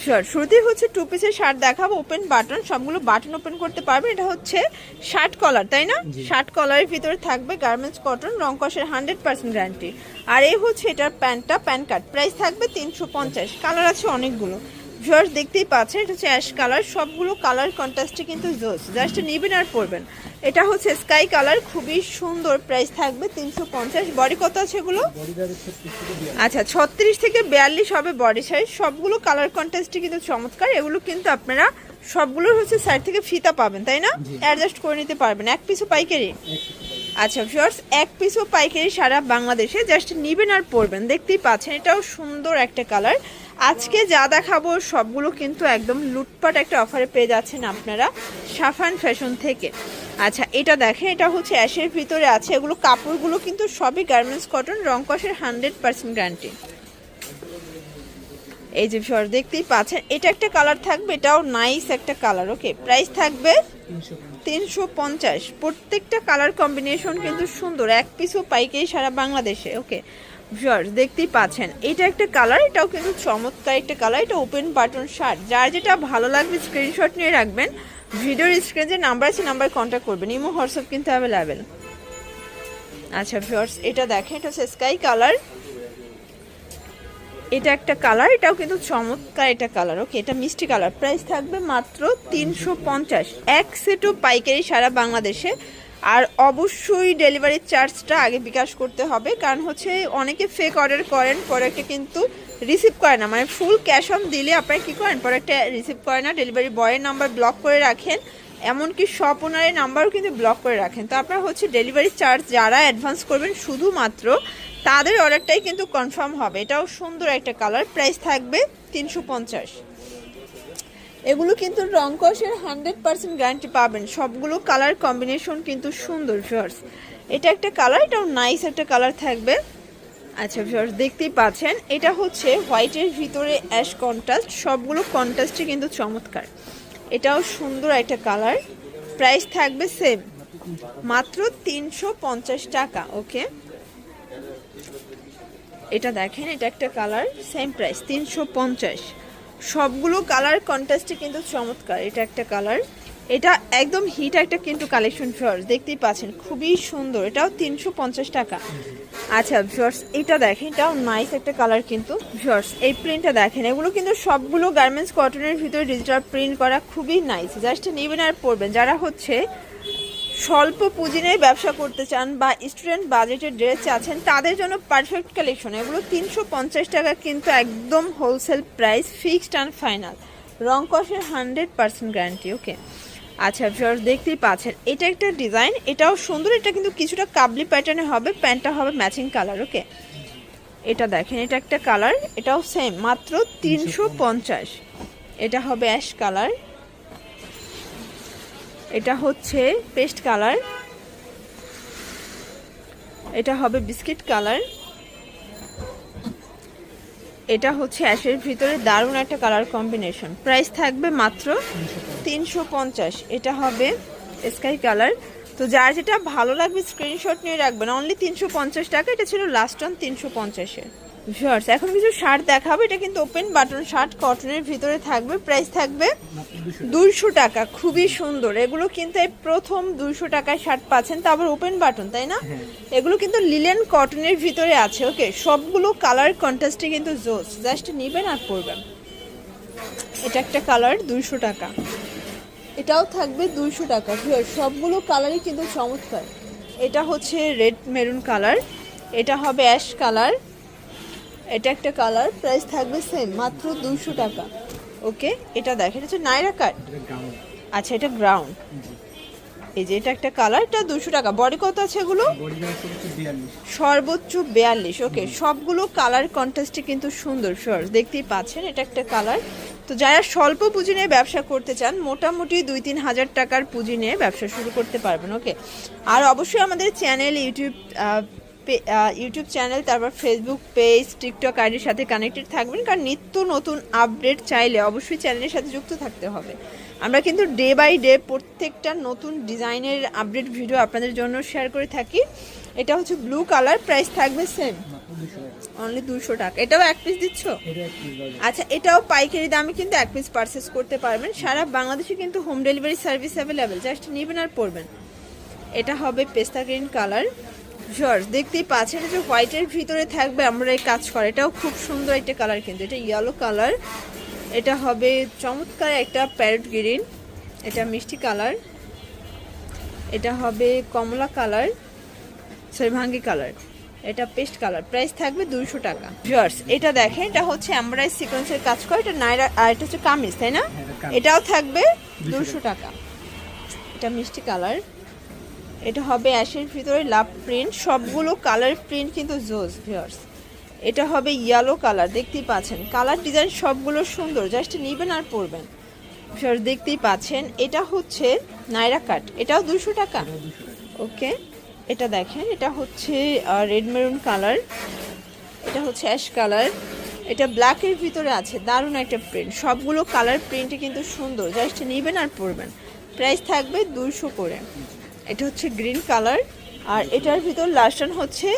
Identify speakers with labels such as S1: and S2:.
S1: Sure শুরুতেই হচ্ছে two পিসের শার্ট দেখাবো ওপেন বাটন সবগুলো বাটন ওপেন করতে পারবে। এটা হচ্ছে শার্ট কলার তাই না? শার্ট কলারের ভিতরে থাকবে গার্মেন্টস কটন রং কষের হান্ড্রেড পার্সেন্ট গ্যারান্টি আর এই হচ্ছে এটার প্যান্টটা প্যান কার্ড। প্রাইস থাকবে তিনশো পঞ্চাশ। কালার আছে অনেকগুলো। ভিউয়ার্স দেখতেই পাচ্ছেন এটা হচ্ছে অ্যাশ কালার সবগুলো কালার কন্ট্রাস্টে কিন্তু জোস। জাস্ট নেবেন আর পরবেন। এটা হচ্ছে স্কাই কালার খুবই সুন্দর প্রাইস থাকবে তিনশো পঞ্চাশ। বডি কত আছে এগুলো? আচ্ছা ছত্রিশ থেকে বিয়াল্লিশ হবে বডি সাইজ সবগুলো কালার কন্ট্রাস্টে কিন্তু চমৎকার। এগুলো কিন্তু আপনারা সবগুলোর হচ্ছে সাইড থেকে ফিতা পাবেন তাই না? অ্যাডজাস্ট করে নিতে পারবেন। এক পিসও পাইকারি? আচ্ছা ভিউয়ার্স এক পিসও পাইকারি সারা বাংলাদেশে জাস্ট নিবেন আর পরবেন। দেখতেই পাচ্ছেন, এটাও সুন্দর একটা কালার আজকে যা দেখাবো, সবগুলো কিন্তু একদম লুটপাট একটা অফারে পেয়ে যাচ্ছেন আপনারা সাফান ফ্যাশন থেকে। আচ্ছা এটা দেখেন, এটা হচ্ছে অ্যাশের ভিতরে আছে। এগুলো কাপড়গুলো কিন্তু সবই গার্মেন্টস কটন রং কষের হান্ড্রেড পার্সেন্ট গ্যারান্টি এই যে ভিউয়ার দেখতেই পাচ্ছেন, এটা একটা কালার থাকবে, এটাও নাইস একটা কালার ওকে প্রাইস থাকবে তিনশো পঞ্চাশ। প্রত্যেকটা কালার কম্বিনেশন কিন্তু সুন্দর, এক পিসও পাইকারি সারা বাংলাদেশে ওকে ভিউয়ার্স, দেখতেই পাচ্ছেন, এটা একটা কালার, এটাও কিন্তু চমৎকার একটা কালার, এটা ওপেন বাটন শার্ট যার যেটা ভালো লাগবে স্ক্রিনশট নিয়ে রাখবেন। ভিডিওর স্ক্রিনে যে নাম্বার আছে নাম্বার কন্ট্যাক্ট করবেন। ইমো, হোয়াটসঅ্যাপ কিন্তু অ্যাভেলেবেল আচ্ছা ভিউয়ার্স, এটা দেখেন, এটা হচ্ছে স্কাই কালার এটা একটা কালার এটাও কিন্তু চমৎকার এটা কালার ওকে এটা মিষ্টি কালার প্রাইস থাকবে মাত্র তিনশো পঞ্চাশ। এক সেটও পাইকারি সারা বাংলাদেশে। আর অবশ্যই ডেলিভারি চার্জটা আগে বিকাশ করতে হবে, কারণ হচ্ছে অনেকে ফেক অর্ডার করেন প্রোডাক্টটা কিন্তু রিসিভ করে না। মানে ফুল ক্যাশ অন দিলে আপনারা কী করেন প্রোডাক্টটা রিসিভ করে না ডেলিভারি বয়ের নাম্বার ব্লক করে রাখেন, এমনকি শপ ওনারের নাম্বারও কিন্তু ব্লক করে রাখেন। তো আপনারা হচ্ছে ডেলিভারি চার্জ যারা অ্যাডভান্স করবেন, শুধুমাত্র তাদের অর্ডারটাই কিন্তু কনফার্ম হবে। এটাও সুন্দর একটা কালার। প্রাইস থাকবে তিনশো পঞ্চাশ। এগুলো কিন্তু রং কষের হান্ড্রেড পার্সেন্ট গ্যারান্টি পাবেন। সবগুলো কালার কম্বিনেশন কিন্তু সুন্দর, ভিউয়ার্স। এটা একটা কালার, এটাও নাইস একটা কালার থাকবে। আচ্ছা ভিউয়ার্স, দেখতেই পাচ্ছেন। এটা হচ্ছে হোয়াইটের ভিতরে অ্যাশ কন্ট্রাস্ট। সবগুলো কন্ট্রাস্টই কিন্তু চমৎকার। এটাও সুন্দর একটা কালার। প্রাইস থাকবে সেম। মাত্র তিনশো পঞ্চাশ টাকা, ওকে? এটা দেখেন, এটা একটা কালার সেম প্রাইস তিনশো পঞ্চাশ। সবগুলো কালার কন্ট্রাস্টে কিন্তু চমৎকার, এটা একটা কালার। এটা একদম হিট একটা কিন্তু কালেকশন ফিওর্স দেখতেই পাচ্ছেন, খুবই সুন্দর, এটাও তিনশো পঞ্চাশ টাকা। আচ্ছা ভিওর্স এটা দেখেন, এটাও নাইস একটা কালার কিন্তু ভিওর্স এই প্রিন্টটা দেখেন, এগুলো কিন্তু সবগুলো গার্মেন্টস কটনের ভিতরে ডিজিটাল প্রিন্ট করা খুবই নাইস জাস্ট নেবেন আর পরবেন, যারা হচ্ছে স্বল্প পুঁজি নিয়ে ব্যবসা করতে চান বা স্টুডেন্ট বাজেটের ড্রেস চাচ্ছেন, তাদের জন্য পারফেক্ট কালেকশন এগুলো তিনশো পঞ্চাশ টাকা কিন্তু একদম wholesale price fixed and final রং কষের হান্ড্রেড পার্সেন্ট গ্যারান্টি ওকে আচ্ছা ভিউয়ার্স দেখতেই পাচ্ছেন, এটা একটা ডিজাইন এটাও সুন্দর, এটা কিন্তু কিছুটা কাবলি প্যাটার্নে হবে প্যান্টটা হবে ম্যাচিং কালার ওকে এটা দেখেন, এটা একটা কালার এটাও সেম মাত্র তিনশো পঞ্চাশ। এটা হবে অ্যাশ কালার এটা হচ্ছে পেস্ট কালার। এটা হবে বিস্কিট কালার। এটা হচ্ছে অ্যাশের ভিতরে দারুণ একটা কালার কম্বিনেশন। প্রাইস থাকবে মাত্র তিনশো পঞ্চাশ। এটা হবে স্কাই কালার। তো যার যেটা ভালো লাগবে স্ক্রিনশট নিয়ে রাখবেন। অনলি তিনশো পঞ্চাশ টাকা। এটা ছিল লাস্ট অন তিনশো পঞ্চাশে। ভিউয়ার্স এখন কিছু শার্ট দেখাবো। এটা কিন্তু ওপেন বাটন শার্ট কটনের ভিতরে থাকবে প্রাইস থাকবে দুইশো টাকা খুবই সুন্দর। এগুলো কিন্তু এই প্রথম দুইশো টাকায় শার্ট পাচ্ছেন তা আবার ওপেন বাটন তাই না? এগুলো কিন্তু লিলেন কটনের ভিতরে আছে ওকে সবগুলো কালার কন্ট্রাস্টে কিন্তু জোস জাস্ট নেবেন আর পরবেন। এটা একটা কালার দুইশো টাকা। এটাও থাকবে দুইশো টাকা। সবগুলো কালারই কিন্তু চমৎকার। এটা হচ্ছে রেড মেরুন কালার এটা হবে অ্যাশ কালার এটা একটা কালার প্রাইস থাকবে সেম মাত্র দুশো টাকা। ওকে এটা দেখেন এটা হচ্ছে নাইরা কাট আচ্ছা এটা গ্রাউন্ড এই যে এটা একটা কালার এটা দুশো টাকা। বডি কত আছে এগুলো? সর্বোচ্চ বিয়াল্লিশ ওকে সবগুলো কালার কন্ট্রাস্টে কিন্তু সুন্দর সর দেখতেই পাচ্ছেন এটা একটা কালার তো যারা স্বল্প পুঁজি নিয়ে ব্যবসা করতে চান মোটামুটি দুই তিন হাজার টাকার পুঁজি নিয়ে ব্যবসা শুরু করতে পারবেন ওকে আর অবশ্যই আমাদের চ্যানেল ইউটিউব ইউটিউব চ্যানেল তারপর ফেসবুক পেজ টিকটক আইডির সাথে কানেক্টেড থাকবেন কারণ নিত্য নতুন আপডেট চাইলে অবশ্যই চ্যানেলের সাথে যুক্ত থাকতে হবে। আমরা কিন্তু ডে বাই ডে প্রত্যেকটা নতুন ডিজাইনের আপডেট ভিডিও আপনাদের জন্য শেয়ার করে থাকি। এটা হচ্ছে ব্লু কালার প্রাইস থাকবে সেম অনলি দুশো টাকা। এটাও এক পিস দিচ্ছ। আচ্ছা এটাও পাইকারি দামে কিন্তু এক পিস পারচেস করতে পারবেন। সারা বাংলাদেশে কিন্তু home delivery service available just নেবেন আর পড়বেন এটা হবে পেস্তা গ্রিন কালার জর্জ দেখতেই পাচ্ছেন যে হোয়াইটের ভিতরে থাকবে আমরা এই কাজ করে। এটাও খুব সুন্দর একটা কালার কিন্তু। এটা ইয়েলো কালার এটা হবে চমৎকার একটা প্যারট গ্রিন এটা মিষ্টি কালার এটা হবে কমলা কালার সরি ভাঙ্গি কালার এটা পেস্ট কালার প্রাইস থাকবে দুইশো টাকা। জর্জ এটা দেখেন এটা হচ্ছে আমরা সিকোয়েন্সের কাজ করে। এটা নাইরা আর এটা হচ্ছে কামিজ তাই না?
S2: হ্যাঁ।
S1: এটাও থাকবে দুশো টাকা। এটা মিষ্টি কালার এটা হবে অ্যাশের ভিতরে লাভ প্রিন্ট। সবগুলো কালার প্রিন্ট কিন্তু জোজ ভিউয়ার্স। এটা হবে ইয়েলো কালার দেখতেই পাচ্ছেন। কালার ডিজাইন সবগুলো সুন্দর জাস্ট নেবেন আর পরবেন। ভিউয়ার্স দেখতেই পাচ্ছেন। এটা হচ্ছে নাইরা কাট। এটাও দুশো টাকা?
S2: এটা 200 টাকা।
S1: ওকে। এটা দেখেন এটা হচ্ছে রেড মেরুন কালার এটা হচ্ছে অ্যাশ কালার এটা ব্ল্যাকের ভিতরে আছে দারুণ একটা প্রিন্ট সবগুলো কালার প্রিন্টে কিন্তু সুন্দর। জাস্ট নেবেন আর পরবেন। প্রাইস থাকবে দুশো করে। এটা হচ্ছে গ্রিন কালার আর এটার ভিতর লাস্টান হচ্ছে